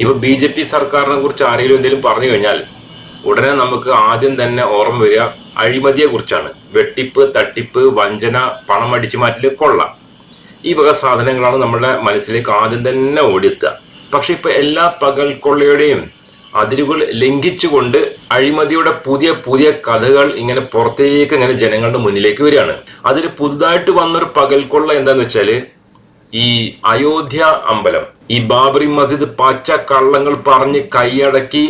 ഇപ്പൊ B J P സർക്കാരിനെ കുറിച്ച് ആരെങ്കിലും എന്തെങ്കിലും പറഞ്ഞു കഴിഞ്ഞാൽ ഉടനെ നമുക്ക് ആദ്യം തന്നെ ഓർമ്മ വരിക അഴിമതിയെ കുറിച്ചാണ് വെട്ടിപ്പ് തട്ടിപ്പ് വഞ്ചന പണം അടിച്ചു മാറ്റിൽ കൊള്ള. ഈ വക സാധനങ്ങളാണ് നമ്മുടെ മനസ്സിലേക്ക് ആദ്യം തന്നെ ഓടിയെത്തുക. പക്ഷെ ഇപ്പൊ എല്ലാ പകൽ കൊള്ളയുടെയും അതിരുകൾ ലംഘിച്ചുകൊണ്ട് അഴിമതിയുടെ പുതിയ പുതിയ കഥകൾ ഇങ്ങനെ പുറത്തേക്ക് ഇങ്ങനെ ജനങ്ങളുടെ മുന്നിലേക്ക് വരികയാണ്. അതിൽ പുതുതായിട്ട് വന്നൊരു കൊള്ള എന്താന്ന് വെച്ചാൽ ഈ അയോധ്യ അമ്പലം. ഈ ബാബറി മസ്ജിദ് പച്ച കള്ളങ്ങൾ പറഞ്ഞ് കൈയടക്കി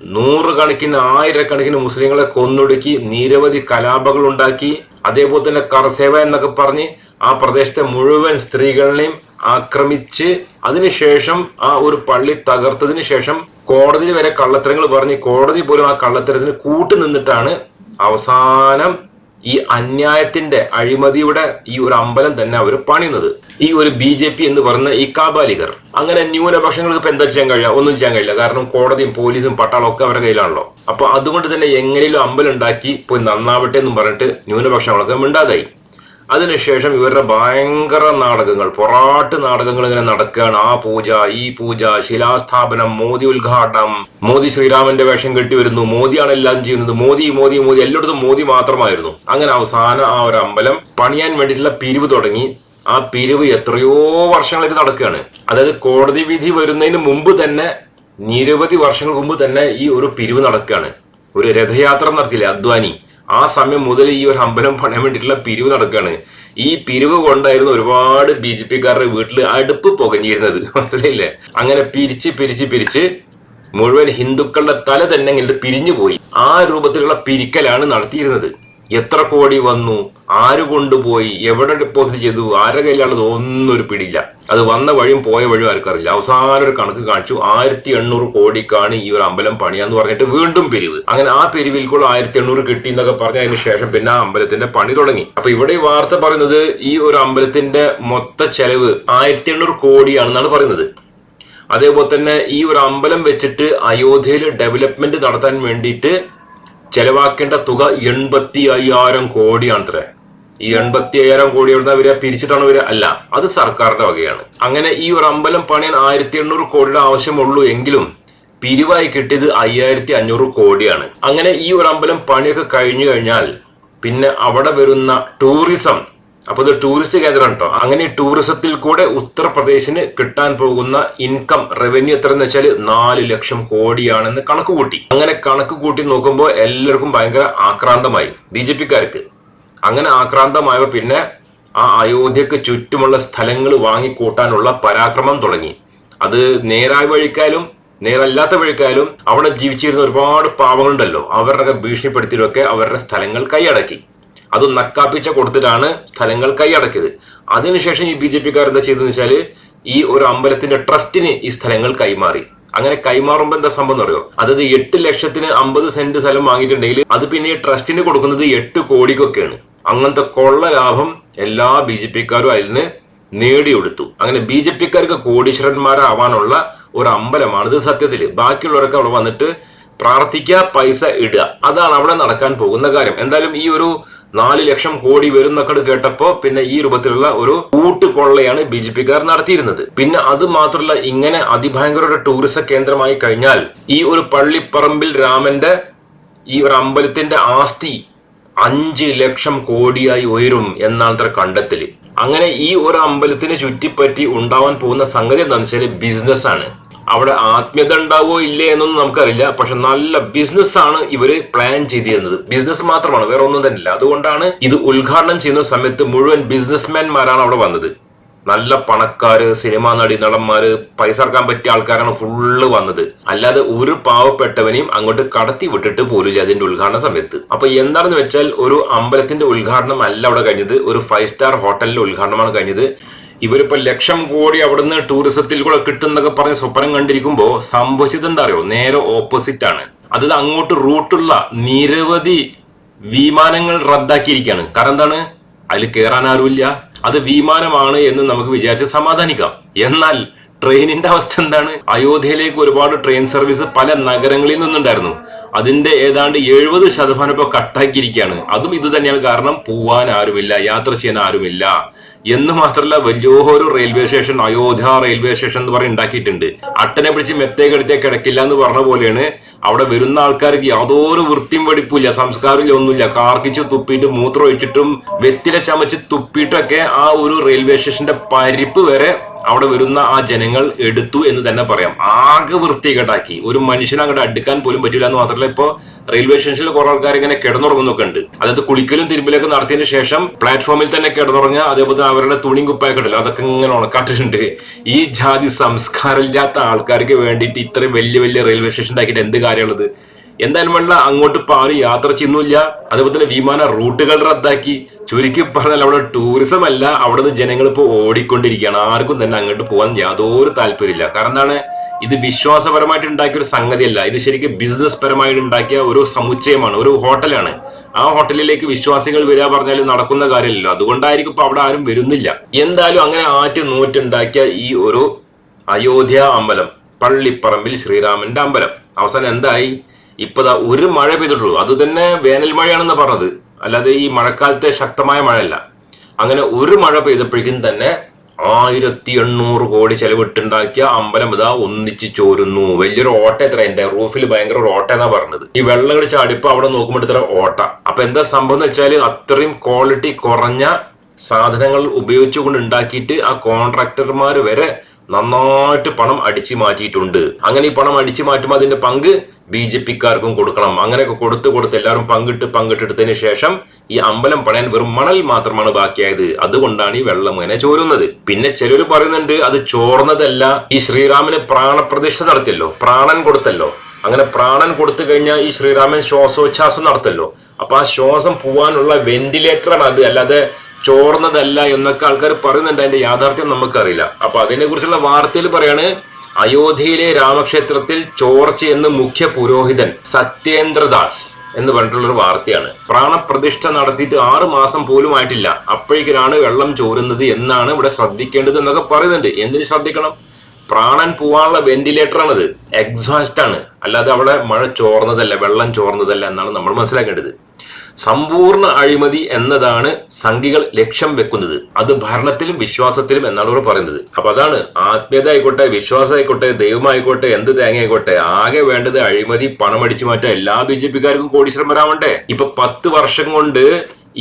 നൂറുകണക്കിന് ആയിരക്കണക്കിന് മുസ്ലിങ്ങളെ കൊന്നൊടുക്കി നിരവധി കലാപങ്ങൾ ഉണ്ടാക്കി. അതേപോലെ തന്നെ കർസേവ എന്നൊക്കെ പറഞ്ഞ് ആ പ്രദേശത്തെ മുഴുവൻ സ്ത്രീകളെയും ആക്രമിച്ച് അതിനുശേഷം ആ ഒരു പള്ളി തകർത്തതിന് ശേഷം കോടതി വരെ കള്ളത്തരങ്ങൾ പറഞ്ഞ് കോടതി പോലും ആ കള്ളത്തരത്തിന് കൂട്ടുനിന്നിട്ടാണ് അവസാനം ഈ അന്യായത്തിന്റെ അഴിമതിയുടെ ഈ ഒരു അമ്പലം തന്നെ അവർ പണിയുന്നത്. ഈ ഒരു ബി ജെ പി എന്ന് പറയുന്ന ഈ കാബാലികർ. അങ്ങനെ ന്യൂനപക്ഷങ്ങൾക്ക് ഇപ്പൊ എന്താ ചെയ്യാൻ കഴിയുക? ഒന്നും ചെയ്യാൻ കഴിയില്ല. കാരണം കോടതിയും പോലീസും പട്ടാളം ഒക്കെ അവരുടെ കയ്യിലാണല്ലോ. അപ്പൊ അതുകൊണ്ട് തന്നെ എങ്ങനെയും അമ്പലം ഉണ്ടാക്കി പോയി നന്നാവട്ടെ എന്ന് പറഞ്ഞിട്ട് ന്യൂനപക്ഷങ്ങളൊക്കെ മിണ്ടാതായി. അതിനുശേഷം ഇവരുടെ ഭയങ്കര നാടകങ്ങൾ പൊറാട്ട് നാടകങ്ങൾ ഇങ്ങനെ നടക്കുകയാണ്. ആ പൂജ ഈ പൂജ ശിലാസ്ഥാപനം മോദി ഉദ്ഘാടനം മോദി ശ്രീരാമന്റെ വേഷം കെട്ടി വരുന്നു മോദിയാണ് എല്ലാം ചെയ്യുന്നത്. മോദി മോദി മോദി എല്ലായിടത്തും മോദി മാത്രമായിരുന്നു. അങ്ങനെ അവസാനം ആ ഒരു അമ്പലം പണിയാൻ വേണ്ടിയിട്ടുള്ള പിരിവ് തുടങ്ങി. ആ പിരിവ് എത്രയോ വർഷങ്ങളായിട്ട് നടക്കുകയാണ്. അതായത് കോടതി വിധി വരുന്നതിന് മുമ്പ് തന്നെ നിരവധി വർഷങ്ങൾക്ക് മുമ്പ് തന്നെ ഈ ഒരു പിരിവ് നടക്കുകയാണ്. ഒരു രഥയാത്ര നടത്തിയില്ലേ അദ്വാനി? ആ സമയം മുതൽ ഈ ഒരു അമ്പലം പണിയാൻ വേണ്ടിയിട്ടുള്ള പിരിവ് നടക്കുകയാണ്. ഈ പിരിവ് കൊണ്ടായിരുന്നു ഒരുപാട് ബി ജെ പിക്കാരുടെ വീട്ടിൽ അടുപ്പ് പുകഞ്ഞിരുന്നത്. മനസ്സിലായില്ലേ? അങ്ങനെ പിരിച്ച് പിരിച്ച് പിരിച്ച് മുഴുവൻ ഹിന്ദുക്കളുടെ തല തന്നെ ഇങ്ങനെ പിരിഞ്ഞു പോയി ആ രൂപത്തിലുള്ള പിരിക്കലാണ് നടത്തിയിരുന്നത്. എത്ര കോടി വന്നു? ആര് കൊണ്ടുപോയി? എവിടെ ഡെപ്പോസിറ്റ് ചെയ്തു? ആരുടെ കയ്യിലാണത്? ഒന്നും ഒരു പിടിയില്ല. അത് വന്ന വഴിയും പോയ വഴിയും ആർക്കറിയില്ല അവസാനം ഒരു കണക്ക് കാണിച്ചു. ആയിരത്തി എണ്ണൂറ് കോടിക്കാണ് ഈ ഒരു അമ്പലം പണിയാന്ന് പറഞ്ഞിട്ട് വീണ്ടും പിരിവ്. അങ്ങനെ ആ പിരിവിൽ കൂടെ ആയിരത്തി എണ്ണൂറ് കിട്ടി എന്നൊക്കെ പറഞ്ഞ അതിന് ശേഷം പിന്നെ ആ അമ്പലത്തിന്റെ പണി തുടങ്ങി. അപ്പൊ ഇവിടെ വാർത്ത പറയുന്നത് ഈ ഒരു അമ്പലത്തിന്റെ മൊത്ത ചെലവ് ആയിരത്തി എണ്ണൂറ് കോടിയാണെന്നാണ് പറയുന്നത്. അതേപോലെ തന്നെ ഈ ഒരു അമ്പലം വെച്ചിട്ട് അയോധ്യയിൽ ഡെവലപ്മെന്റ് നടത്താൻ വേണ്ടിയിട്ട് ചെലവാക്കേണ്ട തുക എൺപത്തി അയ്യായിരം കോടിയാണ് അത്ര ഈ എൺപത്തി അയ്യായിരം കോടി എവിടുന്ന വരിക? പിരിച്ചിട്ടാണ് വരിക. അല്ല അത് സർക്കാരിന്റെ വകയാണ്. അങ്ങനെ ഈ ഒരു അമ്പലം പണിയാൻ ആയിരത്തി എണ്ണൂറ് കോടിയുടെ ആവശ്യമുള്ളൂ എങ്കിലും പിരിവായി കിട്ടിയത് അയ്യായിരത്തി അഞ്ഞൂറ് കോടിയാണ്. അങ്ങനെ ഈ ഒരു അമ്പലം പണിയൊക്കെ കഴിഞ്ഞു കഴിഞ്ഞാൽ പിന്നെ അവിടെ വരുന്ന ടൂറിസം അപ്പൊ ഇത് ടൂറിസ്റ്റ് കേന്ദ്രം കേട്ടോ അങ്ങനെ ടൂറിസത്തിൽ കൂടെ ഉത്തർപ്രദേശിന് കിട്ടാൻ പോകുന്ന ഇൻകം റവന്യൂ എത്ര എന്ന് വെച്ചാൽ നാല് ലക്ഷം കോടിയാണെന്ന് കണക്ക് കൂട്ടി അങ്ങനെ കണക്ക് കൂട്ടി നോക്കുമ്പോൾ എല്ലാവർക്കും ഭയങ്കര ആക്രാന്തമായി. B J പിക്കാർക്ക്. അങ്ങനെ ആക്രാന്തമായപ്പോ പിന്നെ ആ അയോധ്യക്ക് ചുറ്റുമുള്ള സ്ഥലങ്ങൾ വാങ്ങിക്കൂട്ടാനുള്ള പരാക്രമം തുടങ്ങി. അത് നേരായ വഴിക്കാലും നേരല്ലാത്ത വഴിക്കാലും അവിടെ ജീവിച്ചിരുന്ന ഒരുപാട് പാവങ്ങളുണ്ടല്ലോ. അവരുടെ ഭീഷണിപ്പെടുത്തിയിട്ടൊക്കെ അവരുടെ സ്ഥലങ്ങൾ കൈയടക്കി. അത് നക്കാപ്പിച്ച കൊടുത്തിട്ടാണ് സ്ഥലങ്ങൾ കൈയടക്കിയത്. അതിനുശേഷം ഈ ബി ജെ പിക്കാർ എന്താ ചെയ്തതെന്ന് വെച്ചാൽ ഈ ഒരു അമ്പലത്തിന്റെ ട്രസ്റ്റിന് ഈ സ്ഥലങ്ങൾ കൈമാറി. അങ്ങനെ കൈമാറുമ്പോൾ എന്താ സംഭവം അറിയോ? അതായത് എട്ട് ലക്ഷത്തിന് അമ്പത് സെന്റ് സ്ഥലം വാങ്ങിയിട്ടുണ്ടെങ്കിൽ അത് പിന്നെ ഈ ട്രസ്റ്റിന് കൊടുക്കുന്നത് എട്ട് കോടിക്കൊക്കെയാണ്. അങ്ങനത്തെ കൊള്ള ലാഭം എല്ലാ ബി ജെ പിക്കാരും അതിൽ നിന്ന് നേടിയെടുത്തു. അങ്ങനെ ബി ജെ പിക്കാർക്ക് കോടീശ്വരന്മാരാവാനുള്ള ഒരു അമ്പലമാണ്. ഇത് സത്യത്തിൽ ബാക്കിയുള്ളവരൊക്കെ അവിടെ വന്നിട്ട് പ്രാർത്ഥിക്കുക പൈസ ഇടുക. അതാണ് അവിടെ നടക്കാൻ പോകുന്ന കാര്യം. എന്തായാലും ഈ ഒരു നാല് ലക്ഷം കോടി വരുന്നൊക്കെ കേട്ടപ്പോ പിന്നെ ഈ രൂപത്തിലുള്ള ഒരു കൂട്ടുകൊള്ളയാണ് ബി ജെ പിക്കാർ നടത്തിയിരുന്നത്. പിന്നെ അത് മാത്രമല്ല ഇങ്ങനെ അതിഭയങ്കര ടൂറിസം കേന്ദ്രമായി കഴിഞ്ഞാൽ ഈ ഒരു പള്ളിപ്പറമ്പിൽ രാമന്റെ ഈ ഒരു അമ്പലത്തിന്റെ ആസ്തി അഞ്ച് ലക്ഷം കോടിയായി ഉയരും എന്നാണ് അത്ര കണ്ടെത്തൽ. അങ്ങനെ ഈ ഒരു അമ്പലത്തിന് ചുറ്റിപ്പറ്റി ഉണ്ടാവാൻ പോകുന്ന സംഗതി എന്താണെന്ന് വെച്ചാൽ ബിസിനസ് ആണ് അവിടെ ആത്മീയത ഉണ്ടാവോ ഇല്ലേ എന്നൊന്നും നമുക്കറിയില്ല. പക്ഷെ നല്ല ബിസിനസ് ആണ് ഇവർ പ്ലാൻ ചെയ്തിരുന്നത്. ബിസിനസ് മാത്രമാണ് വേറെ ഒന്നും തന്നെ ഇല്ല അതുകൊണ്ടാണ് ഇത് ഉദ്ഘാടനം ചെയ്യുന്ന സമയത്ത് മുഴുവൻ ബിസിനസ്മാൻമാരാണ് അവിടെ വന്നത്. നല്ല പണക്കാര് സിനിമാ നടി നടന്മാര് പൈസ ഇറക്കാൻ പറ്റിയ ആൾക്കാരാണ് ഫുള്ള് വന്നത്. അല്ലാതെ ഒരു പാവപ്പെട്ടവനെയും അങ്ങോട്ട് കടത്തി വിട്ടിട്ട് പോലും അതിന്റെ ഉദ്ഘാടന സമയത്ത്. അപ്പൊ എന്താണെന്ന് വെച്ചാൽ ഒരു അമ്പലത്തിന്റെ ഉദ്ഘാടനം അല്ല അവിടെ കഴിഞ്ഞത്. ഒരു ഫൈവ് സ്റ്റാർ ഹോട്ടലിന്റെ ഉദ്ഘാടനമാണ് കഴിഞ്ഞത്. ഇവരിപ്പോ ലക്ഷം കോടി അവിടുന്ന് ടൂറിസത്തിൽ കൂടെ കിട്ടുന്നൊക്കെ പറഞ്ഞ് സ്വപ്നം കണ്ടിരിക്കുമ്പോൾ സംഭവിച്ചത് എന്താ അറിയോ? നേരെ ഓപ്പോസിറ്റ് ആണ്. അത് അങ്ങോട്ട് റൂട്ടുള്ള നിരവധി വിമാനങ്ങൾ റദ്ദാക്കിയിരിക്കുകയാണ്. കാരണം എന്താണ്? അതിൽ കയറാൻ ആരുമില്ല. അത് വിമാനമാണ് എന്ന് നമുക്ക് വിചാരിച്ച് സമാധാനിക്കാം. എന്നാൽ ട്രെയിനിന്റെ അവസ്ഥ എന്താണ്? അയോധ്യയിലേക്ക് ഒരുപാട് ട്രെയിൻ സർവീസ് പല നഗരങ്ങളിൽ നിന്നുണ്ടായിരുന്നു. അതിന്റെ ഏതാണ്ട് എഴുപത് ശതമാനം ഇപ്പൊ കട്ടാക്കിയിരിക്കുകയാണ് അതും ഇത് തന്നെയാണ് കാരണം പോവാൻ ആരുമില്ല യാത്ര ചെയ്യാൻ ആരുമില്ല. എന്ന് മാത്രല്ല വലിയൊരു railway station Ayodhya railway station എന്ന് പറഞ്ഞ് ഉണ്ടാക്കിയിട്ടുണ്ട്. അട്ടനെ പിടിച്ച് മെത്തേക്ക് എടുത്തേ കിടക്കില്ല എന്ന് പറഞ്ഞ പോലെയാണ്. അവിടെ വരുന്ന ആൾക്കാർക്ക് യാതൊരു വൃത്തിയും വെടിപ്പില്ല സംസ്കാരമില്ല ഒന്നുമില്ല. കാർക്കിച്ച് തുപ്പിയിട്ട് മൂത്രം ഒഴിച്ചിട്ടും വെത്തില ചമച്ച് തുപ്പിയിട്ടൊക്കെ ആ ഒരു റെയിൽവേ സ്റ്റേഷന്റെ പരിപ്പ് വരെ അവിടെ വരുന്ന ആ ജനങ്ങൾ എടുത്തു എന്ന് തന്നെ പറയാം. ആകെ വൃത്തികേടാക്കി. ഒരു മനുഷ്യനെ അങ്ങോട്ട് അടുക്കാൻ പോലും പറ്റില്ല എന്ന് മാത്രമല്ല ഇപ്പൊ റെയിൽവേ സ്റ്റേഷനിൽ കുറെ ആൾക്കാർ ഇങ്ങനെ കിടന്നുറങ്ങുന്നൊക്കെ ഉണ്ട്. അതായത് കുളിക്കലും തിരുമ്പിലൊക്കെ നടത്തിയതിനു ശേഷം പ്ലാറ്റ്ഫോമിൽ തന്നെ കിടന്നുറങ്ങുക അതേപോലെ അവരുടെ തുണിയും കുപ്പായൊക്കെ ഉണ്ടല്ലോ അതൊക്കെ ഇങ്ങനെ ഉണക്കാട്ടിട്ടുണ്ട് ഈ ജാതി സംസ്കാരമില്ലാത്ത ആൾക്കാർക്ക് വേണ്ടിയിട്ട് ഇത്രയും വലിയ വലിയ റെയിൽവേ സ്റ്റേഷൻ ഉണ്ടാക്കിയിട്ട് എന്ത് കാര്യമുള്ളത്? എന്തായാലും വേണ്ട അങ്ങോട്ട് ഇപ്പൊ ആരും യാത്ര ചെയ്യുന്നില്ല അതുപോലെ തന്നെ വിമാന റൂട്ടുകൾ റദ്ദാക്കി. ചുരുക്കി പറഞ്ഞാൽ അവിടെ ടൂറിസം അല്ല അവിടെ നിന്ന് ജനങ്ങൾ ഇപ്പോൾ ഓടിക്കൊണ്ടിരിക്കുകയാണ്. ആർക്കും തന്നെ അങ്ങോട്ട് പോകാൻ യാതൊരു താല്പര്യമില്ല. കാരണം എന്താണ്? ഇത് വിശ്വാസപരമായിട്ട് ഉണ്ടാക്കിയ ഒരു സംഗതിയല്ല. ഇത് ശരിക്കും ബിസിനസ് പരമായിട്ട് ഉണ്ടാക്കിയ ഒരു സമുച്ചയമാണ് ഒരു ഹോട്ടലാണ്. ആ ഹോട്ടലിലേക്ക് വിശ്വാസികൾ വരിക പറഞ്ഞാൽ നടക്കുന്ന കാര്യമല്ലോ അതുകൊണ്ടായിരിക്കും ഇപ്പൊ അവിടെ ആരും വരുന്നില്ല. എന്തായാലും അങ്ങനെ ആറ്റ് നൂറ്റുണ്ടാക്കിയ ഈ ഒരു അയോധ്യ അമ്പലം പള്ളിപ്പറമ്പിൽ ശ്രീരാമന്റെ അമ്പലം. അവസാനം എന്തായി? ഇപ്പതാ ഒരു മഴ പെയ്തിട്ടുള്ളൂ. അത് തന്നെ വേനൽ മഴയാണെന്ന് പറഞ്ഞത്. അല്ലാതെ ഈ മഴക്കാലത്തെ ശക്തമായ മഴയല്ല. അങ്ങനെ ഒരു മഴ പെയ്തപ്പോഴേക്കും തന്നെ ആയിരത്തി എണ്ണൂറ് കോടി ചെലവിട്ടുണ്ടാക്കിയ അമ്പലം ഇതാ ഒന്നിച്ച് ചോരുന്നു. വലിയൊരു ഓട്ട എത്ര എന്റെ റൂഫിൽ ഭയങ്കര ഒരു ഓട്ട എന്നാ പറഞ്ഞത്. ഈ വെള്ളം കളിച്ച അടുപ്പ് അവിടെ നോക്കുമ്പോൾ ഇത്ര ഓട്ട. അപ്പൊ എന്താ സംഭവം എന്ന് വെച്ചാൽ അത്രയും ക്വാളിറ്റി കുറഞ്ഞ സാധനങ്ങൾ ഉപയോഗിച്ചുകൊണ്ട് ഉണ്ടാക്കിയിട്ട് ആ കോൺട്രാക്ടർമാർ വരെ നന്നായിട്ട് പണം അടിച്ചു മാറ്റിയിട്ടുണ്ട്. അങ്ങനെ ഈ പണം അടിച്ചു മാറ്റുമ്പോൾ അതിന്റെ പങ്ക് ബി ജെ പിക്കാർക്കും കൊടുക്കണം. അങ്ങനെയൊക്കെ കൊടുത്ത് കൊടുത്ത് എല്ലാവരും പങ്കിട്ട് പങ്കിട്ടെടുത്തതിന് ശേഷം ഈ അമ്പലം പണയാൻ വെറും മണൽ മാത്രമാണ് ബാക്കിയായത്. അതുകൊണ്ടാണ് ഈ വെള്ളം അങ്ങനെ ചോരുന്നത്. പിന്നെ ചിലർ പറയുന്നുണ്ട് അത് ചോർന്നതല്ല. ഈ ശ്രീരാമന് പ്രാണപ്രതിഷ്ഠ നടത്തിയല്ലോ. പ്രാണൻ കൊടുത്തല്ലോ. അങ്ങനെ പ്രാണൻ കൊടുത്തു കഴിഞ്ഞാൽ ഈ ശ്രീരാമൻ ശ്വാസോച്ഛാസം നടത്തല്ലോ. അപ്പൊ ആ ശ്വാസം പോവാനുള്ള വെന്റിലേറ്ററാണ് അത്. അല്ലാതെ ചോർന്നതല്ല എന്നൊക്കെ ആൾക്കാർ പറയുന്നുണ്ട്. അതിന്റെ യാഥാർത്ഥ്യം നമുക്കറിയില്ല. അപ്പൊ അതിനെ കുറിച്ചുള്ള വാർത്തയിൽ പറയാണ് അയോധ്യയിലെ രാമക്ഷേത്രത്തിൽ ചോർച്ച എന്ന് മുഖ്യ പുരോഹിതൻ സത്യേന്ദ്രദാസ് എന്ന് പറഞ്ഞിട്ടുള്ള ഒരു വാർത്തയാണ്. പ്രാണപ്രതിഷ്ഠ നടത്തിയിട്ട് ആറ് മാസം പോലും ആയിട്ടില്ല. അപ്പോഴേക്കിനാണ് വെള്ളം ചോരുന്നത് എന്നാണ് ഇവിടെ ശ്രദ്ധിക്കേണ്ടത് എന്നൊക്കെ പറയുന്നുണ്ട്. എന്തിന് ശ്രദ്ധിക്കണം? പ്രാണൻ പോവാനുള്ള വെന്റിലേറ്റർ ആണത് എക്സോസ്റ്റ് ആണ്. അല്ലാതെ അവിടെ മഴ ചോർന്നതല്ല വെള്ളം ചോർന്നതല്ല എന്നാണ് നമ്മൾ മനസ്സിലാക്കേണ്ടത്. സമ്പൂർണ അഴിമതി എന്നതാണ് സംഘികൾ ലക്ഷ്യം വെക്കുന്നത്. അത് ഭരണത്തിലും വിശ്വാസത്തിലും എന്നാണ് ഇവർ പറയുന്നത്. അപ്പൊ അതാണ് ആത്മീയത ആയിക്കോട്ടെ വിശ്വാസം ആയിക്കോട്ടെ ദൈവമായിക്കോട്ടെ എന്ത് തേങ്ങയായിക്കോട്ടെ ആകെ വേണ്ടത് അഴിമതി പണമടിച്ചു മാറ്റാൻ എല്ലാ ബി ജെ പിക്കാർക്കും കോടീശ്വരന്മാരാവണ്ടേ? ഇപ്പൊ പത്ത് വർഷം കൊണ്ട്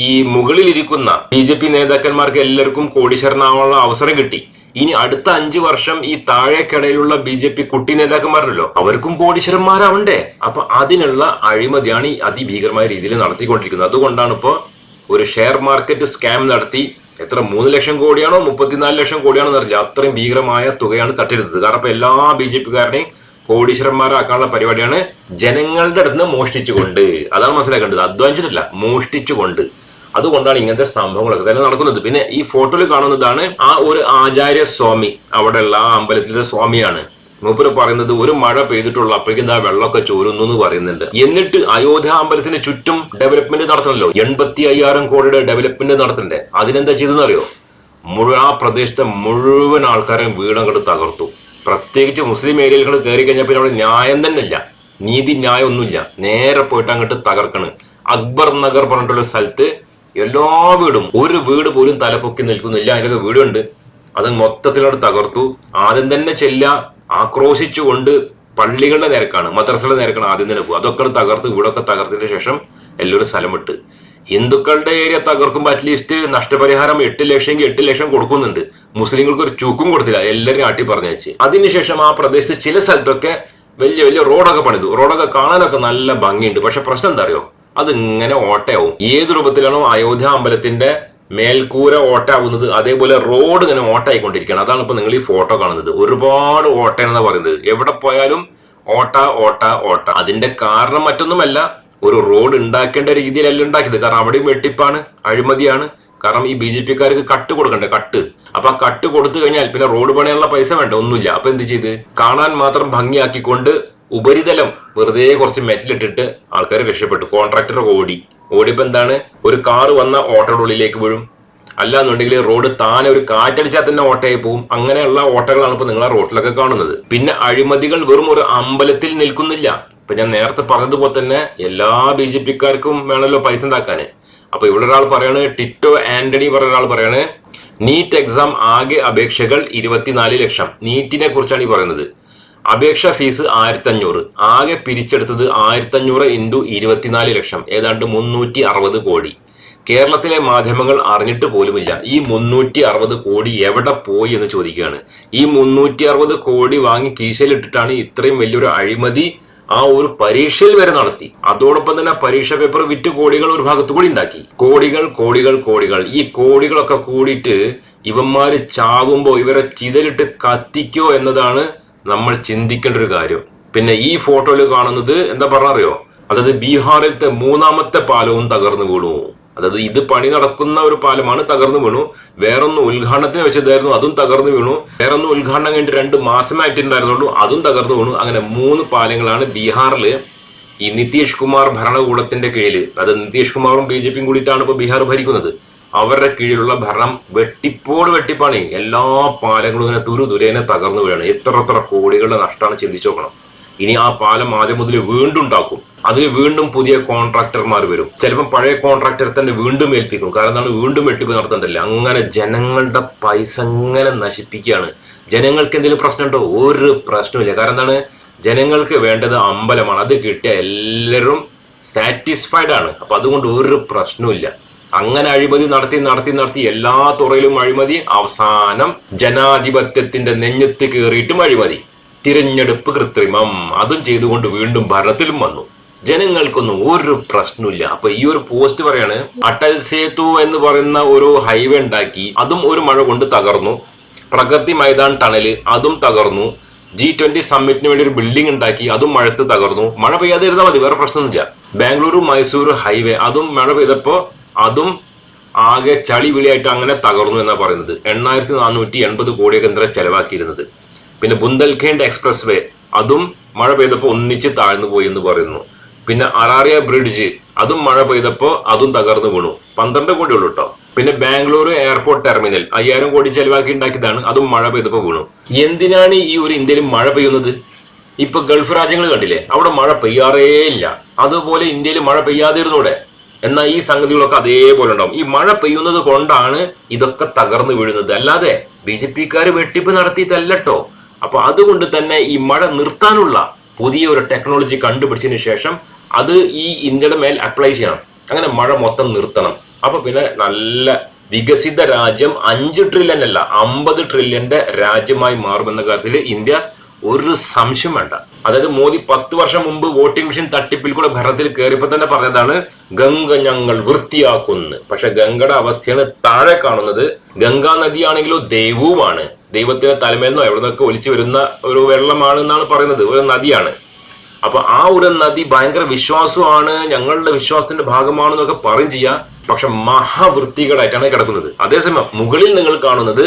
ഈ മുകളിലിരിക്കുന്ന ബി ജെ പി നേതാക്കന്മാർക്ക് എല്ലാവർക്കും കോടീശ്വരനാവാനുള്ള അവസരം കിട്ടി. ഇനി അടുത്ത അഞ്ചു വർഷം ഈ താഴേക്കിടയിലുള്ള ബി ജെ പി കുട്ടി നേതാക്കന്മാരുണ്ടല്ലോ അവർക്കും കോടീശ്വരന്മാരാവണ്ടേ. അപ്പൊ അതിനുള്ള അഴിമതിയാണ് ഈ അതിഭീകരമായ രീതിയിൽ നടത്തിക്കൊണ്ടിരിക്കുന്നത്. അതുകൊണ്ടാണ് ഇപ്പോൾ ഒരു ഷെയർ മാർക്കറ്റ് സ്കാം നടത്തി എത്ര മൂന്ന് ലക്ഷം കോടിയാണോ മുപ്പത്തിനാല് ലക്ഷം കോടിയാണോ എന്നറിയില്ല. അത്രയും ഭീകരമായ തുകയാണ് തട്ടിരുന്നത് കാരണം ഇപ്പൊ എല്ലാ ബി ജെ പിക്കാരനെയും കോടീശ്വരന്മാരാക്കാനുള്ള പരിപാടിയാണ് ജനങ്ങളുടെ അടുത്ത് നിന്ന് മോഷ്ടിച്ചുകൊണ്ട്. അതാണ് മനസ്സിലാക്കേണ്ടത്. അധ്വാനിച്ചിട്ടില്ല മോഷ്ടിച്ചുകൊണ്ട്. അതുകൊണ്ടാണ് ഇങ്ങനത്തെ സംഭവങ്ങളൊക്കെ തന്നെ നടക്കുന്നത്. പിന്നെ ഈ ഫോട്ടോയിൽ കാണുന്നതാണ് ആ ഒരു ആചാര്യ സ്വാമി. അവിടെയുള്ള ആ അമ്പലത്തിലെ സ്വാമിയാണ്. മൂപ്പര് പറയുന്നത് ഒരു മഴ പെയ്തിട്ടുള്ള അപ്പോഴേക്കും ആ വെള്ളമൊക്കെ ചോരുന്നു എന്ന് പറയുന്നുണ്ട്. എന്നിട്ട് അയോധ്യ അമ്പലത്തിന് ചുറ്റും ഡെവലപ്മെന്റ് നടത്തണല്ലോ. എൺപത്തി അയ്യായിരം കോടിയുടെ ഡെവലപ്മെന്റ് നടത്തണ്ടേ? അതിനെന്താ ചെയ്തെന്നറിയോ മുഴുവൻ ആ പ്രദേശത്തെ മുഴുവൻ ആൾക്കാരെയും വീടങ്ങോട്ട് തകർത്തു. പ്രത്യേകിച്ച് മുസ്ലിം ഏരിയകൾ കയറി കഴിഞ്ഞാൽ പിന്നെ അവിടെ ന്യായം തന്നെ ഇല്ല നീതി ന്യായം ഒന്നുമില്ല നേരെ പോയിട്ട് അങ്ങോട്ട് തകർക്കണ്. അക്ബർ നഗർ പറഞ്ഞിട്ടുള്ള സ്ഥലത്ത് എല്ലാ വീടും. ഒരു വീട് പോലും തലപൊക്കി നിൽക്കുന്നില്ല. അതിലൊക്കെ വീടുണ്ട്. അത് മൊത്തത്തിലോട്ട് തകർത്തു. ആദ്യം തന്നെ ചെല്ല ആക്രോശിച്ചുകൊണ്ട് പള്ളികളുടെ നിരക്കാണ് മദ്രസയുടെ നിരക്കാണ് ആദ്യം തന്നെ പോകും അതൊക്കെ തകർത്ത് വീടൊക്കെ തകർത്തതിന് ശേഷം എല്ലാവരും സ്ഥലം വിട്ട് ഹിന്ദുക്കളുടെ ഏരിയ തകർക്കുമ്പോൾ അറ്റ്ലീസ്റ്റ് നഷ്ടപരിഹാരം എട്ട് ലക്ഷം എട്ട് ലക്ഷം കൊടുക്കുന്നുണ്ട്. മുസ്ലിങ്ങൾക്ക് ഒരു ചൂക്കും കൊടുത്തില്ല. എല്ലാവരും ആട്ടി പറഞ്ഞേച്ച് അതിനുശേഷം ആ പ്രദേശത്ത് ചില സ്ഥലത്തൊക്കെ വലിയ വലിയ റോഡൊക്കെ പണിതു. റോഡൊക്കെ കാണാനൊക്കെ നല്ല ഭംഗിയുണ്ട്. പക്ഷെ പ്രശ്നം എന്താ അറിയോ? അത് ഇങ്ങനെ ഓട്ടയാവും. ഏത് രൂപത്തിലാണോ അയോധ്യ അമ്പലത്തിന്റെ മേൽക്കൂര ഓട്ടാവുന്നത് അതേപോലെ റോഡ് ഇങ്ങനെ ഓട്ടായിക്കൊണ്ടിരിക്കുകയാണ് അതാണ് ഇപ്പൊ നിങ്ങൾ ഈ ഫോട്ടോ കാണുന്നത്. ഒരുപാട് ഓട്ട എന്നാ പറയുന്നത്. എവിടെ പോയാലും ഓട്ട ഓട്ട ഓട്ട. അതിന്റെ കാരണം മറ്റൊന്നുമല്ല ഒരു റോഡ് ഉണ്ടാക്കേണ്ട രീതിയിലല്ല ഉണ്ടാക്കിയത്. കാരണം അവിടെയും വെട്ടിപ്പാണ് അഴിമതിയാണ്. കാരണം ഈ ബി ജെ പിക്കാർക്ക് കട്ട് കൊടുക്കണ്ടേ? കട്ട്. അപ്പൊ ആ കട്ട് കൊടുത്തു കഴിഞ്ഞാൽ പിന്നെ റോഡ് പണിയാനുള്ള പൈസ വേണ്ട ഒന്നുമില്ല. അപ്പൊ എന്ത് ചെയ്ത്? കാണാൻ മാത്രം ഭംഗിയാക്കിക്കൊണ്ട് ഉപരിതലം വെറുതെ കുറച്ച് മെറ്റലിട്ടിട്ട് ആൾക്കാർ രക്ഷപ്പെട്ടു. കോൺട്രാക്ടർ ഓടി. ഓടിയപ്പോ എന്താണ്? ഒരു കാറ് വന്ന ഓട്ടോയുടെ ഉള്ളിലേക്ക് വീഴും. അല്ലാന്നുണ്ടെങ്കിൽ റോഡ് താനെ ഒരു കാറ്റടിച്ചാൽ തന്നെ ഓട്ടയായി പോകും. അങ്ങനെയുള്ള ഓട്ടകളാണ് ഇപ്പൊ നിങ്ങൾ റോഡിലൊക്കെ കാണുന്നത്. പിന്നെ അഴിമതികൾ വെറും ഒരു അമ്പലത്തിൽ നിൽക്കുന്നില്ല. ഇപ്പൊ ഞാൻ നേരത്തെ പറഞ്ഞതുപോലെ തന്നെ എല്ലാ ബി ജെ പിക്കാർക്കും വേണമല്ലോ പൈസ ഉണ്ടാക്കാൻ അപ്പൊ ഇവിടെ ഒരാൾ പറയാണ് ടിറ്റോ ആന്റണി പറഞ്ഞ ഒരാൾ പറയാണ് നീറ്റ് എക്സാം ആകെ അപേക്ഷകൾ ഇരുപത്തിനാല് ലക്ഷം. നീറ്റിനെ കുറിച്ചാണ് ഈ പറയുന്നത്. അപേക്ഷ ഫീസ് ആയിരത്തി അഞ്ഞൂറ് ആകെ പിരിച്ചെടുത്തത് ആയിരത്തി അഞ്ഞൂറ് ഇന്റു ഇരുപത്തിനാല് ലക്ഷം. ഏതാണ്ട് മുന്നൂറ്റി അറുപത് കോടി. കേരളത്തിലെ മാധ്യമങ്ങൾ അറിഞ്ഞിട്ട് പോലുമില്ല. ഈ മുന്നൂറ്റി അറുപത് കോടി എവിടെ പോയി എന്ന് ചോദിക്കുകയാണ്. ഈ മുന്നൂറ്റി അറുപത് കോടി വാങ്ങി കീശയിലിട്ടിട്ടാണ് ഇത്രയും വലിയൊരു അഴിമതി ആ ഒരു പരീക്ഷയിൽ വരെ നടത്തി. അതോടൊപ്പം തന്നെ പരീക്ഷ പേപ്പർ വിറ്റ് കോടികൾ ഒരു ഭാഗത്തു കൂടി ഉണ്ടാക്കി. കോടികൾ കോടികൾ കോടികൾ. ഈ കോടികളൊക്കെ കൂടിയിട്ട് ഇവന്മാര് ചാവുമ്പോ ഇവരെ ചിതലിട്ട് കത്തിക്കോ എന്നതാണ് നമ്മൾ ചിന്തിക്കേണ്ട ഒരു കാര്യം. പിന്നെ ഈ ഫോട്ടോയിൽ കാണുന്നത് എന്താ പറഞ്ഞറിയോ? അതായത് ബീഹാറിലത്തെ മൂന്നാമത്തെ പാലവും തകർന്നു വീണു. അതായത് ഇത് പണി നടക്കുന്ന ഒരു പാലമാണ് തകർന്നു വീണു. വേറൊന്ന് ഉദ്ഘാടനത്തിന് വെച്ചതായിരുന്നു അതും തകർന്നു വീണു. വേറൊന്ന് ഉദ്ഘാടനം കഴിഞ്ഞിട്ട് രണ്ട് മാസമായിട്ടുണ്ടായിരുന്നുള്ളൂ അതും തകർന്നു വീണു. അങ്ങനെ മൂന്ന് പാലങ്ങളാണ് ബീഹാറിൽ ഈ നിതീഷ് കുമാർ ഭരണകൂടത്തിന്റെ കീഴിൽ അതായത് നിതീഷ് കുമാറും ബി ജെ പിയും കൂടിയിട്ടാണ് ഇപ്പൊ ബീഹാർ ഭരിക്കുന്നത്. അവരുടെ കീഴിലുള്ള ഭരണം വെട്ടിപ്പോട് വെട്ടിപ്പാണ്. എല്ലാ പാലങ്ങളും ഇങ്ങനെ തുരു തുരേനെ തകർന്നു വീഴാണ് എത്ര എത്ര കോടികളുടെ നഷ്ടമാണ് ചിന്തിച്ചു നോക്കണം. ഇനി ആ പാലം ആദ്യം മുതൽ വീണ്ടും ഉണ്ടാക്കും. അതിൽ വീണ്ടും പുതിയ കോൺട്രാക്ടർമാർ വരും. ചിലപ്പം പഴയ കോൺട്രാക്ടർ തന്നെ വീണ്ടും ഏൽപ്പിക്കും. കാരണം എന്താണ്? വീണ്ടും വെട്ടിപ്പ് നടത്തണ്ടല്ലേ അങ്ങനെ ജനങ്ങളുടെ പൈസ അങ്ങനെ നശിപ്പിക്കുകയാണ്. ജനങ്ങൾക്ക് എന്തെങ്കിലും പ്രശ്നമുണ്ടോ? ഒരു പ്രശ്നമില്ല കാരണം എന്താണ്? ജനങ്ങൾക്ക് വേണ്ടത് അമ്പലമാണ്. അത് കിട്ടിയ എല്ലാവരും സാറ്റിസ്ഫൈഡ് ആണ്. അപ്പൊ അതുകൊണ്ട് ഒരു പ്രശ്നമില്ല അങ്ങനെ അഴിമതി നടത്തി നടത്തി നടത്തി എല്ലാ തുറയിലും അഴിമതി. അവസാനം ജനാധിപത്യത്തിന്റെ നെഞ്ഞത്ത് കയറിയിട്ടും അഴിമതി. തിരഞ്ഞെടുപ്പ് കൃത്രിമം. അതും ചെയ്തുകൊണ്ട് വീണ്ടും ഭരണത്തിലും വന്നു. ജനങ്ങൾക്കൊന്നും ഒരു പ്രശ്നമില്ല അപ്പൊ ഈ ഒരു പോസ്റ്റ് പറയാണ് അടൽ സേതു എന്ന് പറയുന്ന ഒരു ഹൈവേ ഉണ്ടാക്കി അതും ഒരു മഴ കൊണ്ട് തകർന്നു. പ്രകൃതി മൈതാൻ ടണൽ അതും തകർന്നു. ജി ട്വന്റി സമ്മിറ്റിന് വേണ്ടി ഒരു ബിൽഡിംഗ് ഉണ്ടാക്കി അതും മഴത്ത് തകർന്നു. മഴ പെയ്യാതിരുന്നാൽ മതി വേറെ പ്രശ്നമൊന്നുമില്ല. ബാംഗ്ലൂരു മൈസൂർ ഹൈവേ അതും മഴ പെയ്തപ്പോ അതും ആകെ ചളി വിളിയായിട്ട് അങ്ങനെ തകർന്നു എന്നാണ് പറയുന്നത്. എണ്ണായിരത്തി നാനൂറ്റി എൺപത് കോടിയൊക്കെ എന്താ ചെലവാക്കിയിരുന്നത്. പിന്നെ ബുന്ദൽഖേണ്ട് എക്സ്പ്രസ് വേ അതും മഴ പെയ്തപ്പോൾ ഒന്നിച്ച് താഴ്ന്നു പോയി എന്ന് പറയുന്നു. പിന്നെ അറാറിയ ബ്രിഡ്ജ് അതും മഴ പെയ്തപ്പോൾ അതും തകർന്നു വീണു. പന്ത്രണ്ട് കോടി ഉള്ളു കേട്ടോ പിന്നെ ബാംഗ്ലൂർ എയർപോർട്ട് ടെർമിനൽ അയ്യായിരം കോടി ചെലവാക്കി ഉണ്ടാക്കിയതാണ് അതും മഴ പെയ്തപ്പോൾ വീണു. എന്തിനാണ് ഈ ഒരു ഇന്ത്യയിൽ മഴ പെയ്യുന്നത്? ഇപ്പൊ ഗൾഫ് രാജ്യങ്ങൾ കണ്ടില്ലേ അവിടെ മഴ പെയ്യാറേ ഇല്ല. അതുപോലെ ഇന്ത്യയിൽ മഴ പെയ്യാതിരുന്നൂടെ? എന്നാൽ ഈ സംഗതികളൊക്കെ അതേപോലെ ഉണ്ടാവും. ഈ മഴ പെയ്യുന്നത് കൊണ്ടാണ് ഇതൊക്കെ തകർന്നു വീഴുന്നത്. അല്ലാതെ ബി ജെ പിക്കാർ വെട്ടിപ്പ് നടത്തിയിട്ടല്ലോ അപ്പൊ അതുകൊണ്ട് തന്നെ ഈ മഴ നിർത്താനുള്ള പുതിയ ഒരു ടെക്നോളജി കണ്ടുപിടിച്ചതിന് ശേഷം അത് ഈ ഇന്ത്യയുടെ മേൽ അപ്ലൈ ചെയ്യണം. അങ്ങനെ മഴ മൊത്തം നിർത്തണം. അപ്പൊ പിന്നെ നല്ല വികസിത രാജ്യം അഞ്ച് ട്രില്യൻ അല്ല അമ്പത് ട്രില്യന്റെ രാജ്യമായി മാറുമെന്ന കാര്യത്തിൽ ഇന്ത്യ ഒരു സംശയം വേണ്ട. അതായത് മോദി പത്ത് വർഷം മുമ്പ് വോട്ടിംഗ് മെഷീൻ തട്ടിപ്പിൽ കൂടെ ഭരണത്തിൽ കയറിയപ്പോ തന്നെ പറഞ്ഞതാണ് ഗംഗ ഞങ്ങൾ വൃത്തിയാക്കുന്നു. പക്ഷെ ഗംഗയുടെ അവസ്ഥയാണ് താഴെ കാണുന്നത്. ഗംഗാ നദിയാണെങ്കിലോ ദൈവവുമാണ്. ദൈവത്തിന്റെ തലമേന്നോ എവിടെ നിന്നൊക്കെ ഒലിച്ചു വരുന്ന ഒരു വെള്ളമാണ് എന്നാണ് പറയുന്നത്. ഒരു നദിയാണ്. അപ്പൊ ആ ഒരു നദി ഭയങ്കര വിശ്വാസമാണ് ഞങ്ങളുടെ വിശ്വാസത്തിന്റെ ഭാഗമാണെന്നൊക്കെ പറയും ചെയ്യാം. പക്ഷെ മഹാവൃത്തികളായിട്ടാണ് കിടക്കുന്നത്. അതേസമയം മുകളിൽ നിങ്ങൾ കാണുന്നത്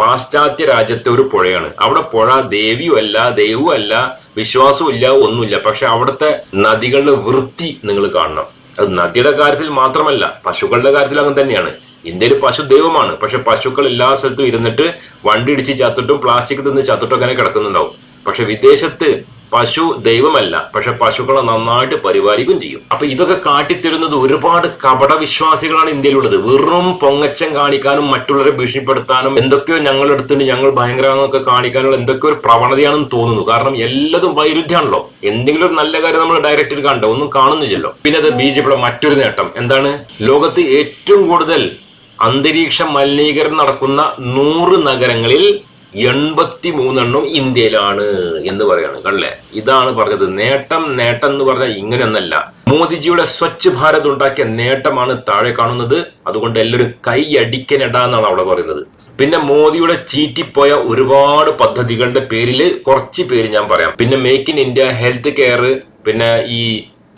പാശ്ചാത്യ രാജ്യത്തെ ഒരു പുഴയാണ്. അവിടെ പുഴ ദേവിയും അല്ല ദൈവവും അല്ല വിശ്വാസവും ഇല്ല ഒന്നുമില്ല. പക്ഷെ അവിടുത്തെ നദികളുടെ വൃത്തി നിങ്ങൾ കാണണം. അത് നദിയുടെ കാര്യത്തിൽ മാത്രമല്ല പശുക്കളുടെ കാര്യത്തിൽ അങ്ങനെ തന്നെയാണ്. ഇന്ത്യയിൽ പശു ദൈവമാണ്. പക്ഷെ പശുക്കൾ എല്ലാ സ്ഥലത്തും ഇരുന്നിട്ട് വണ്ടി ഇടിച്ച് ചത്തിട്ടും പ്ലാസ്റ്റിക് തിന്ന് ചത്തിട്ടും അങ്ങനെ കിടക്കുന്നുണ്ടാവും. പക്ഷെ വിദേശത്ത് പശു ദൈവമല്ല പക്ഷെ പശുക്കളെ നന്നായിട്ട് പരിപാലിക്കുകയും ചെയ്യും. അപ്പൊ ഇതൊക്കെ കാട്ടിത്തരുന്നത് ഒരുപാട് കപട വിശ്വാസികളാണ് ഇന്ത്യയിലുള്ളത്. വെറും പൊങ്ങച്ചം കാണിക്കാനും മറ്റുള്ളവരെ ഭീഷണിപ്പെടുത്താനും എന്തൊക്കെയോ ഞങ്ങളുടെ എടുത്തിട്ട് ഞങ്ങൾ ഭയങ്കരമാണെന്നൊക്കെ കാണിക്കാനുള്ള എന്തൊക്കെയോ ഒരു പ്രവണതയാണെന്ന് തോന്നുന്നു. കാരണം എല്ലാതും വൈരുദ്ധ്യമാണല്ലോ എന്തെങ്കിലും ഒരു നല്ല കാര്യം നമ്മൾ ഡയറക്റ്റ് കണ്ടോ ഒന്നും കാണുന്നില്ലല്ലോ. പിന്നെ അത് ബി ജെ പിയുടെ മറ്റൊരു നേട്ടം. എന്താണ്? ലോകത്ത് ഏറ്റവും കൂടുതൽ അന്തരീക്ഷ മലിനീകരണം നടക്കുന്ന നൂറ് നഗരങ്ങളിൽ എൺപത്തി മൂന്നെണ്ണം ഇന്ത്യയിലാണ് എന്ന് പറയാണ് കണ്ടല്ലേ ഇതാണ് പറഞ്ഞത്. നേട്ടം നേട്ടം എന്ന് പറഞ്ഞാൽ ഇങ്ങനെയൊന്നല്ല. മോദിജിയുടെ സ്വച്ഛ് ഭാരത് ഉണ്ടാക്കിയ നേട്ടമാണ് താഴെ കാണുന്നത്. അതുകൊണ്ട് എല്ലാവരും കൈ അടിക്കനിടാന്നാണ് അവിടെ പറയുന്നത്. പിന്നെ മോദിയുടെ ചീറ്റിപ്പോയ ഒരുപാട് പദ്ധതികളുടെ പേരിൽ കുറച്ച് പേര് ഞാൻ പറയാം. പിന്നെ make in India health care പിന്നെ ഈ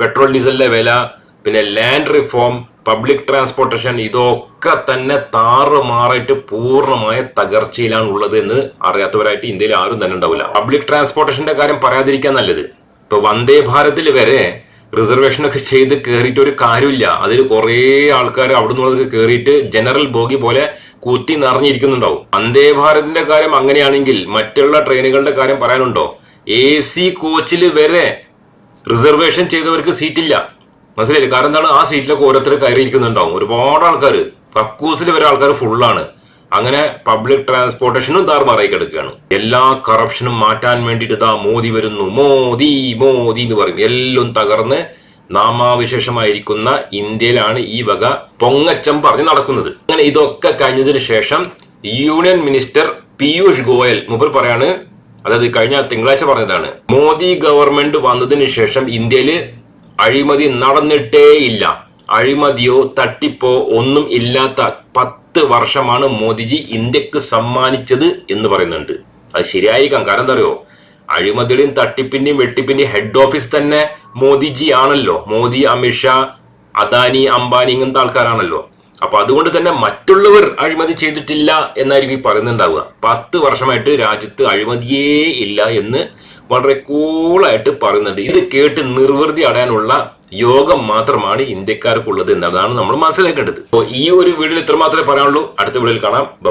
പെട്രോൾ ഡീസലിന്റെ വില പിന്നെ ലാൻഡ് റിഫോം പബ്ലിക് ട്രാൻസ്പോർട്ടേഷൻ ഇതൊക്കെ തന്നെ താറുമാറായിട്ട് പൂർണമായ തകർച്ചയിലാണ് ഉള്ളത് എന്ന് അറിയാത്തവരായിട്ട് ഇന്ത്യയിൽ ആരും തന്നെ ഉണ്ടാവില്ല. പബ്ലിക് ട്രാൻസ്പോർട്ടേഷന്റെ കാര്യം പറയാതിരിക്കാൻ നല്ലത്. ഇപ്പൊ വന്ദേ ഭാരതിൽ വരെ റിസർവേഷനൊക്കെ ചെയ്ത് കയറിയിട്ട് ഒരു കാര്യമില്ല. അതിൽ കുറേ ആൾക്കാർ അവിടെ നിന്നുള്ളതൊക്കെ കയറിയിട്ട് ജനറൽ ബോഗി പോലെ കുത്തി നിറഞ്ഞിരിക്കുന്നുണ്ടാവും. വന്ദേ ഭാരതിന്റെ കാര്യം അങ്ങനെയാണെങ്കിൽ മറ്റുള്ള ട്രെയിനുകളുടെ കാര്യം പറയാനുണ്ടോ? എ സി കോച്ചിൽ വരെ റിസർവേഷൻ ചെയ്തവർക്ക് സീറ്റില്ല മനസ്സിലായില്ലേ? കാരണം എന്താണ്? ആ സീറ്റിലൊക്കെ ഓരോരുത്തർ കയറിയിരിക്കുന്നുണ്ടാവും. ഒരുപാട് ആൾക്കാർ കക്കൂസിൽ വരെ ആൾക്കാർ ഫുള്ളാണ് അങ്ങനെ പബ്ലിക് ട്രാൻസ്പോർട്ടേഷനും താറുമാറായി കിടക്കുകയാണ് എല്ലാ കറപ്ഷനും മാറ്റാൻ വേണ്ടിയിട്ട് ഇതാ മോദി വരുന്നു. മോദി മോദി എന്ന് പറയും. എല്ലാം തകർന്ന് നാമാവിശേഷമായിരിക്കുന്ന ഇന്ത്യയിലാണ് ഈ വക പൊങ്ങച്ചം പറഞ്ഞ് നടക്കുന്നത്. അങ്ങനെ ഇതൊക്കെ കഴിഞ്ഞതിന് ശേഷം യൂണിയൻ മിനിസ്റ്റർ പീയൂഷ് ഗോയൽ മുമ്പ് പറയാണ് അതായത് കഴിഞ്ഞ തിങ്കളാഴ്ച പറഞ്ഞതാണ് മോദി ഗവൺമെന്റ് വന്നതിന് ശേഷം ഇന്ത്യയിൽ അഴിമതി നടന്നിട്ടേയില്ല അഴിമതിയോ തട്ടിപ്പോ ഒന്നും ഇല്ലാത്ത പത്ത് വർഷമാണ് മോദിജി ഇന്ത്യയ്ക്ക് സമ്മാനിച്ചത് എന്ന് പറയുന്നുണ്ട്. അത് ശരിയായിരിക്കാം. കാരണം എന്താ പറയുമോ അഴിമതിയുടെയും തട്ടിപ്പിന്റെയും വെട്ടിപ്പിന്റെയും ഹെഡ് ഓഫീസ് തന്നെ മോദിജി ആണല്ലോ. മോദി അമിത്ഷാ അദാനി അംബാനി ഇങ്ങനത്തെ ആൾക്കാരാണല്ലോ. അപ്പൊ അതുകൊണ്ട് തന്നെ മറ്റുള്ളവർ അഴിമതി ചെയ്തിട്ടില്ല എന്നായിരിക്കും ഈ പറയുന്നുണ്ടാവുക. പത്ത് വർഷമായിട്ട് രാജ്യത്ത് അഴിമതിയേ ഇല്ല എന്ന് വളരെ കൂളായിട്ട് പറയുന്നുണ്ട്. ഇത് കേട്ട് നിർവൃതി അടയാനുള്ള യോഗം മാത്രമാണ് ഇന്ത്യക്കാർക്കുള്ളത് എന്നതാണ് നമ്മൾ മനസ്സിലാക്കേണ്ടത്. അപ്പോൾ ഈ ഒരു വീഡിയോയിൽ ഇത്ര മാത്രമേ പറയാനുള്ളൂ. അടുത്ത വീഡിയോയിൽ കാണാം. ബൈ